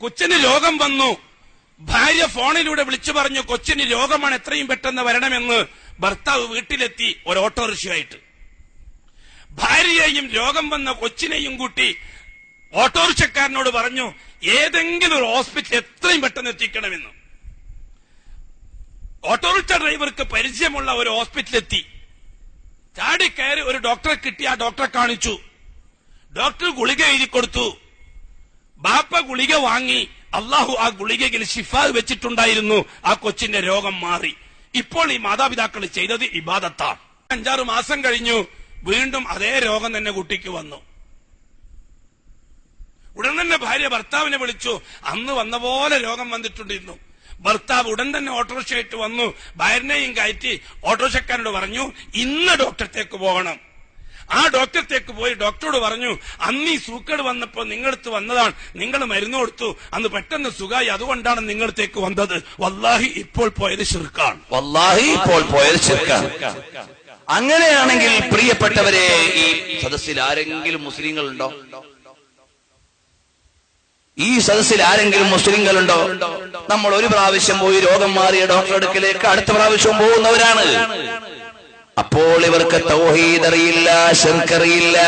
കൊച്ചിന് രോഗം വന്നു. ഭാര്യ ഫോണിലൂടെ വിളിച്ചു പറഞ്ഞു കൊച്ചിന് രോഗമാണ് എത്രയും പെട്ടെന്ന് വരണമെന്ന്. ഭർത്താവ് വീട്ടിലെത്തി ഒരു ഓട്ടോറിക്ഷയായിട്ട്. ഭാര്യയെയും രോഗം വന്ന കൊച്ചിനെയും കൂട്ടി ഓട്ടോറിക്ഷക്കാരനോട് പറഞ്ഞു ഏതെങ്കിലും ഒരു ഹോസ്പിറ്റൽ എത്രയും പെട്ടെന്ന് എത്തിക്കണമെന്ന്. ഓട്ടോറിക്ഷ ഡ്രൈവർക്ക് പരിചയമുള്ള ഒരു ഹോസ്പിറ്റലെത്തി ചാടിക്കയറി ഒരു ഡോക്ടറെ കിട്ടി ആ ഡോക്ടറെ കാണിച്ചു. ഡോക്ടർ ഗുളിക എഴുതി കൊടുത്തു. ബാപ്പ ഗുളിക വാങ്ങി അള്ളാഹു ആ ഗുളികയിൽ ഷിഫാ വെച്ചിട്ടുണ്ടായിരുന്നു. ആ കൊച്ചിന്റെ രോഗം മാറി. ഇപ്പോൾ ഈ മാതാപിതാക്കൾ ചെയ്തത് ഇബാദത്താണ്. അഞ്ചാറ് മാസം കഴിഞ്ഞു. വീണ്ടും അതേ രോഗം തന്നെ കുട്ടിക്ക് വന്നു. ഉടൻ തന്നെ ഭാര്യ ഭർത്താവിനെ വിളിച്ചു. അന്ന് വന്ന പോലെ രോഗം വന്നിട്ടുണ്ടിരുന്നു. ഭർത്താവ് ഉടൻ തന്നെ ഓട്ടോറിക്ഷയായിട്ട് വന്നു. ഭാര്യനെയും കയറ്റി ഓട്ടോറിക്ഷക്കാരനോട് പറഞ്ഞു ഇന്ന് ഡോക്ടറത്തേക്ക് പോകണം. ആ ഡോക്ടറത്തേക്ക് പോയി ഡോക്ടറോട് പറഞ്ഞു അന്ന് ഈ സൂക്കേട് വന്നപ്പോ നിങ്ങളടുത്ത് വന്നതാണ്. നിങ്ങൾ മരുന്ന് കൊടുത്തു. അന്ന് പെട്ടെന്ന് സുഖമായി. അതുകൊണ്ടാണ് നിങ്ങളടുത്തേക്ക് വന്നത്. വല്ലാഹി ഇപ്പോൾ പോയത് ശിർക്കാണ്. വല്ലാഹി ഇപ്പോൾ പോയത് ശിർക്കാണ്. അങ്ങനെയാണെങ്കിൽ പ്രിയപ്പെട്ടവരെ ഈ സദസ്സിൽ ആരെങ്കിലും മുസ്ലിങ്ങൾ ഉണ്ടോ ഈ സദസ്സിൽ ആരെങ്കിലും മുസ്ലിങ്ങൾ ഉണ്ടോ നമ്മൾ ഒരു പ്രാവശ്യം പോയി രോഗം മാറിയ ഡോക്ടറെ അടുക്കലേക്ക് അടുത്ത പ്രാവശ്യം പോകുന്നവരാണ്. അപ്പോൾ ഇവർക്ക് തൗഹീദ് അറിയില്ല ശിർക്ക് അറിയില്ല.